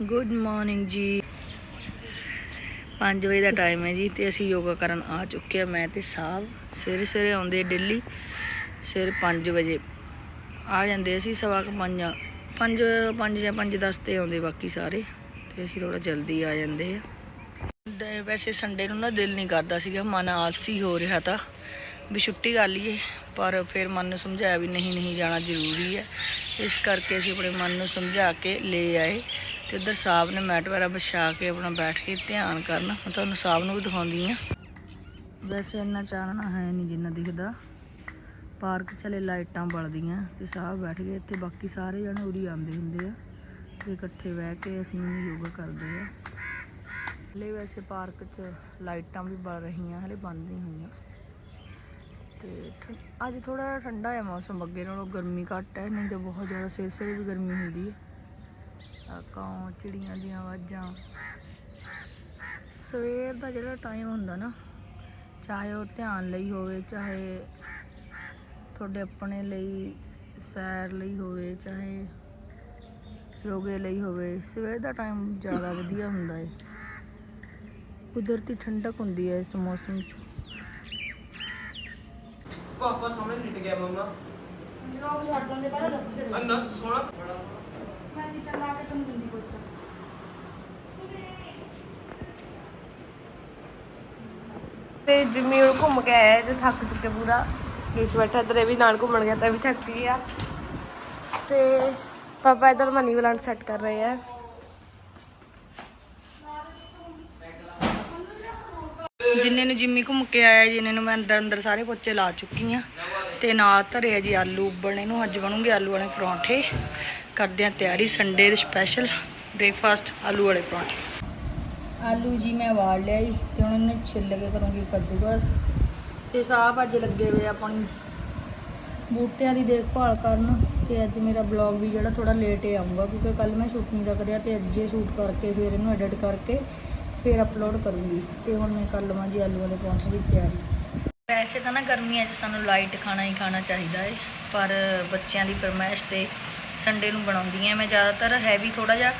Good morning ਜੀ। 5 ਵਜੇ ਦਾ time ਹੈ ਜੀ ਤੇ ਅਸੀਂ ਯੋਗਾ ਕਰਨ ਆ ਚੁੱਕੇ ਆ ਮੈਂ ਤੇ ਸਾਹਿਬ ਸਵੇਰੇ ਸਵੇਰੇ ਆਉਂਦੇ ਡੇਲੀ ਸਵੇਰੇ 5 ਵਜੇ। ਆ ਜਾਂਦੇ ਅਸੀਂ ਸਵਾ ਕੁ ਪੰਜ 5 5 ਜਾਂ 5 10 ਤੇ ਆਉਂਦੇ ਬਾਕੀ ਸਾਰੇ। ਤੇ ਅਸੀਂ ਥੋੜਾ ਜਲਦੀ ਆ ਜਾਂਦੇ ਆ ਤੇ ਵੈਸੇ ਸੰਡੇ ਨੂੰ ਨਾ ਦਿਲ ਨਹੀਂ ਕਰਦਾ ਸੀਗਾ, ਮਨ ਆਲਸੀ ਹੋ ਰਿਹਾ ਤਾਂ। ਵੀ ਛੁੱਟੀ ਕਰ ਲਈਏ, ਪਰ ਫਿਰ ਮਨ ਨੂੰ ਸਮਝਾਇਆ ਵੀ ਨਹੀਂ ਨਹੀਂ ਜਾਣਾ ਜ਼ਰੂਰੀ ਹੈ। ਇਸ ਕਰਕੇ ਅਸੀਂ ਆਪਣੇ ਮਨ ਨੂੰ ਸਮਝਾ ਕੇ ਲੈ ਆਏ। ਤੇ ਇੱਧਰ ਸਾਹਿਬ ਨੇ ਮੈਟ ਵਗੈਰਾ ਵਿਛਾ ਕੇ ਆਪਣਾ ਬੈਠ ਕੇ ਧਿਆਨ ਕਰਨ। ਮੈਂ ਤੁਹਾਨੂੰ ਸਾਹਿਬ ਨੂੰ ਵੀ ਦਿਖਾਉਂਦੀ ਆ ਵੈਸੇ ਇੰਨਾ ਚਾਨਣਾ ਹੈ ਨਹੀਂ ਜਿੰਨਾ ਦਿਖਦਾ। ਪਾਰਕ ਚਲੇ ਲਾਈਟਾਂ ਬਲਦੀਆਂ ਤੇ ਸਾਹਿਬ ਬੈਠ ਗਏ। ਇੱਥੇ ਬਾਕੀ ਸਾਰੇ ਜਣੇ ਉਰੀ ਆਉਂਦੇ ਹੁੰਦੇ ਆ। ਤੇ ਇਕੱਠੇ ਬਹਿ ਕੇ ਅਸੀਂ ਯੋਗਾ ਕਰਦੇ ਆ। ਹਲੇ ਵੈਸੇ ਪਾਰਕ 'ਚ ਲਾਈਟਾਂ ਵੀ ਬਲ ਰਹੀਆਂ, ਹਲੇ ਬੰਦ ਨਹੀਂ ਹੋਈਆਂ। ਤੇ ਠੰ- ਅੱਜ ਥੋੜਾ ਠੰਡਾ ਹੈ ਮੌਸਮ, ਅੱਗੇ ਨਾਲੋਂ ਗਰਮੀ ਘੱਟ ਹੈ। ਨਹੀਂ ਤਾਂ ਬਹੁਤ ਜ਼ਿਆਦਾ ਸਵੇਰ ਸਵੇਰੇ ਵੀ ਗਰਮੀ ਹੁੰਦੀ ਹੈ। ਆ ਕਾਂ ਚਿੜੀਆਂ ਦੀਆਂ ਆਵਾਜ਼ਾਂ। ਸਵੇਰ ਦਾ ਜਿਹੜਾ ਟਾਈਮ ਹੁੰਦਾ ਨਾ ਚਾਹੇ ਉਹ ਧਿਆਨ ਲਈ ਹੋਵੇ ਚਾਹੇ ਤੁਹਾਡੇ ਆਪਣੇ ਲਈ ਸੈਰ ਲਈ ਹੋਵੇ ਚਾਹੇ ਯੋਗੇ ਲਈ ਹੋਵੇ ਸਵੇਰ ਦਾ ਟਾਈਮ ਜ਼ਿਆਦਾ ਵਧੀਆ ਹੁੰਦਾ ਹੈ ਕੁਦਰਤੀ ਠੰਡਕ ਹੁੰਦੀ ਹੈ ਇਸ ਮੌਸਮ 'ਚ। ਪਾਪਾ ਸਾਹਮਣੇ ਲਿਟ ਗਿਆ ਮਮਾ। ਲੋਕ ਛੱਡ ਦਿੰਦੇ ਪਰ ਅੰਨਾ ਸੋਹਣਾ। ਕਿਚਨ ਦਿੰਦੀ ਪੁੱਤ ਤੇ। ਜਿੰਮੀ ਹੁਣ ਘੁੰਮ ਕੇ ਆਇਆ ਤੇ ਥੱਕ ਚੁੱਕੇ ਪੂਰਾ। ਇਸ ਬੈਠਾ ਇਧਰ, ਇਹ ਵੀ ਨਾਲ ਘੁੰਮਣ ਗਿਆ, ਤਾਂ ਵੀ ਥੱਕ ਗਿਆ ਤੇ ਪਾਪਾ ਇਧਰ ਮਨੀ ਪਲਾਂਟ ਸੈੱਟ ਕਰ ਰਹੇ ਆ। ਜਿੰਨੇ ਨੂੰ ਜਿੰਮੀ ਘੁੰਮ ਕੇ ਆਇਆ, ਜਿੰਨੇ ਨੂੰ ਮੈਂ ਅੰਦਰ ਅੰਦਰ ਸਾਰੇ ਪੋਚੇ ਲਾ ਚੁੱਕੀ ਆ। ਤੇ ਨਾਲ ਧਰੇ ਆ ਜੀ ਆਲੂ ਉਬਲਣੇ ਨੂੰ, ਅੱਜ ਬਣੂਗੇ ਆਲੂ ਵਾਲੇ ਪਰੌਂਠੇ। ਕਰਦੇ ਆ ਤਿਆਰੀ, ਸੰਡੇ ਦੇ ਸਪੈਸ਼ਲ ਬ੍ਰੇਕਫਾਸਟ ਆਲੂ ਵਾਲੇ ਪਰੌਂਠੇ। ਆਲੂ ਜੀ ਮੈਂ ਵਾੜ ਲਿਆ ਜੀ, ਤੇ ਹੁਣ ਇਹਨੂੰ ਛਿੱਲ ਕੇ ਕਰੂੰਗੀ ਕੱਦੂਕਸ। ਤੇ ਸਾਹਬ ਅੱਜ ਲੱਗੇ ਹੋਏ ਆਪਣੀ ਬੂਟਿਆਂ ਦੀ ਦੇਖਭਾਲ ਕਰਨ, ਤੇ ਅੱਜ ਮੇਰਾ ਬਲੌਗ ਵੀ ਜਿਹੜਾ ਥੋੜਾ ਲੇਟ ਹੀ ਆਊਗਾ, ਕਿਉਂਕਿ ਕੱਲ ਮੈਂ ਸ਼ੂਟ ਨਹੀਂ ਦਾ ਕਰਿਆ ਤੇ ਅੱਜ ਹੀ ਸ਼ੂਟ ਕਰਕੇ ਫਿਰ ਇਹਨੂੰ ਐਡਿਟ ਕਰਕੇ ਫਿਰ ਅਪਲੋਡ ਕਰੂੰਗੀ। ਤੇ ਹੁਣ ਮੈਂ ਕਰ ਲਵਾਂ ਜੀ ਆਲੂ ਵਾਲੇ ਪਰੌਂਠੇ ਦੀ ਤਿਆਰੀ। ਵੈਸੇ ਤਾਂ ਨਾ ਗਰਮੀਆਂ 'ਚ ਸਾਨੂੰ ਲਾਈਟ ਖਾਣਾ ਹੀ ਖਾਣਾ ਚਾਹੀਦਾ ਏ, ਪਰ ਬੱਚਿਆਂ ਦੀ ਫਰਮਾਇਸ਼ ਤੇ ਸੰਡੇ ਨੂੰ ਬਣਾਉਂਦੀ ਆ ਮੈਂ ਜ਼ਿਆਦਾਤਰ ਹੈਵੀ ਥੋੜਾ ਜਿਹਾ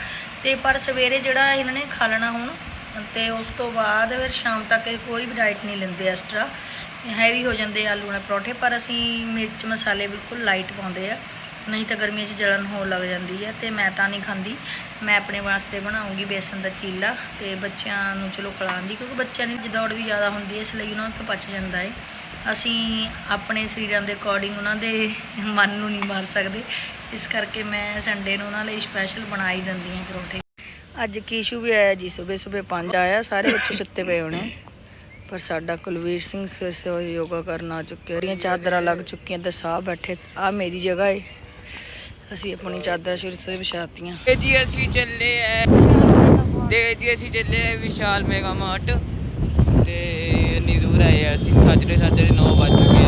ਤੇ ਪਰ ਸਵੇਰੇ ਜਿਹੜਾ ਇਹਨਾਂ ਨੇ ਖਾ ਲੈਣਾ ਹੁਣ, ਤੇ ਉਸ ਤੋਂ ਬਾਅਦ ਫਿਰ ਸ਼ਾਮ ਤੱਕ ਇਹ ਕੋਈ ਵੀ ਡਾਈਟ ਨਹੀਂ ਲੈਂਦੇ ਐਕਸਟਰਾ ਹੈਵੀ ਹੋ ਜਾਂਦੇ ਆਲੂ ਵਾਲੇ ਪਰੌਂਠੇ, ਪਰ ਅਸੀਂ ਮਿਰਚ ਮਸਾਲੇ ਬਿਲਕੁਲ ਲਾਈਟ ਪਾਉਂਦੇ ਆ। ਨਹੀਂ ਤਾਂ ਗਰਮੀਆਂ 'ਚ ਜਲਨ ਹੋਣ ਲੱਗ ਜਾਂਦੀ ਹੈ ਤੇ ਮੈਂ ਤਾਂ ਨਹੀਂ ਖਾਂਦੀ। ਮੈਂ ਆਪਣੇ ਵਾਸਤੇ ਬਣਾਉਂਗੀ ਬੇਸਨ ਦਾ ਚੀਲਾ ਤੇ ਬੱਚਿਆਂ ਨੂੰ ਚਲੋ ਖਿਲਾਉਂਦੀ ਕਿਉਂਕਿ ਬੱਚਿਆਂ ਦੀ ਦੌੜ ਵੀ ਜ਼ਿਆਦਾ ਹੁੰਦੀ ਹੈ ਇਸ ਲਈ ਉਹਨਾਂ ਤੋਂ ਪਚ ਜਾਂਦਾ ਹੈ ਅਸੀਂ ਆਪਣੇ ਸਰੀਰਾਂ ਦੇ ਅਕੋਰਡਿੰਗ ਉਹਨਾਂ ਦੇ ਮਨ ਨੂੰ ਨਹੀਂ ਮਾਰ ਸਕਦੇ। ਇਸ ਕਰਕੇ ਮੈਂ ਸੰਡੇ ਨੂੰ ਉਹਨਾਂ ਲਈ ਸਪੈਸ਼ਲ ਬਣਾ ਹੀ ਦਿੰਦੀ ਹਾਂ ਪਰੌਂਠੇ। ਅੱਜ ਕੀਸ਼ੂ ਵੀ ਆਇਆ ਜੀ, ਸਵੇਰੇ ਸਵੇਰੇ 5 ਆਇਆ, ਸਾਰੇ ਬੱਚੇ ਸੁੱਤੇ ਪਏ ਹੋਣੇ। ਪਰ ਸਾਡਾ ਕੁਲਵੀਰ ਸਿੰਘ ਸਵੇਰੇ ਸਵੇਰੇ ਯੋਗਾ ਕਰਨ ਆ ਚੁੱਕਿਆ। ਉਹਦੀਆਂ ਚਾਦਰਾਂ ਲੱਗ ਚੁੱਕੀਆਂ ਤੇ ਸਾਹ ਬੈਠੇ। ਆ ਮੇਰੀ ਜਗ੍ਹਾ ਏ। ਅਸੀਂ ਆਪਣੀ ਚਾਦਰਾਂ ਸ਼ੁਰੂ ਤੋਂ ਵਿਛਾਤੀਆਂ। ਤੇ ਜੀ ਅਸੀਂ ਚੱਲੇ ਐ। ਤੇ ਜੀ ਅਸੀਂ ਚੱਲੇ ਐ ਵਿਸ਼ਾਲ ਮੈਗਾ ਮਾਰਟ। ਤੇ ਇੰਨੀ ਦੂਰ ਆਏ ਆ ਅਸੀਂ। ਸਾਜਰੇ ਸਾਜਰੇ 9 ਵਜ ਚੁੱਕੇ